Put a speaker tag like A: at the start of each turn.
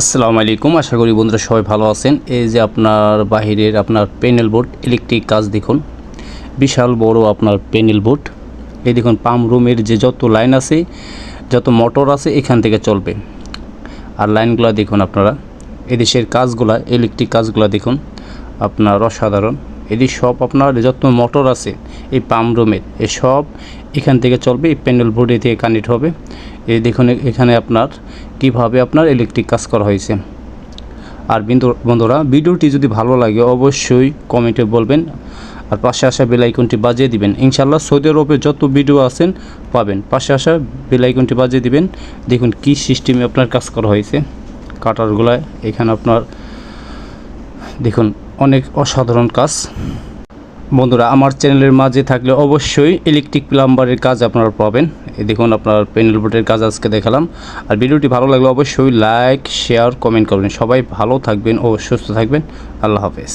A: আসসালামু আলাইকুম। আশা করি বন্ধুরা সবাই ভালো আছেন। এই যে আপনার বাহিরের আপনার প্যানেল বোর্ড ইলেকট্রিক কাজ দেখুন। বিশাল বড় আপনার প্যানেল বোর্ড এই দেখুন পাম্প রুমের যে যত লাইন আছে, যত মোটর আছে, এখান থেকে চলবে। আর লাইনগুলো দেখুন আপনারা। এদেশের কাজগুলা ইলেকট্রিক কাজগুলো দেখুন। আপনার অসাধারণ। এদিকে সব আপনার যত মোটর আছে, এই পাম্প রুমের এই সব এখান থেকে চলবে, এই প্যানেল বোর্ডে থেকে কানেক্ট হবে। এই দেখুন, এখানে আপনার কীভাবে আপনার ইলেকট্রিক কাজ করা হয়েছে। আর বন্ধুরা, ভিডিওটি যদি ভালো লাগে, অবশ্যই কমেন্টে বলবেন, আর পাশে আসা বেলাইকনটি বাজিয়ে দিবেন। ইনশাল্লাহ সৌদি আরবে যত ভিডিও আছেন, পাবেন। পাশে আসা বেলাইকনটি বাজিয়ে দিবেন। দেখুন, কি সিস্টেমে আপনার কাজ করা হয়েছে। কাটারগুলায় এখানে আপনার, দেখুন অনেক অসাধারণ কাজ। বন্ধুরা, আমার চ্যানেলের মাঝে থাকলে অবশ্যই ইলেকট্রিক প্লাম্বারের কাজ আপনারা পাবেন। এই দেখুন, আপনার প্যানেল বোর্ডের কাজ আজকে দেখালাম। আর ভিডিওটি ভালো লাগলে অবশ্যই লাইক শেয়ার কমেন্ট করবেন। সবাই ভালো থাকবেন ও সুস্থ থাকবেন। আল্লাহ হাফেজ।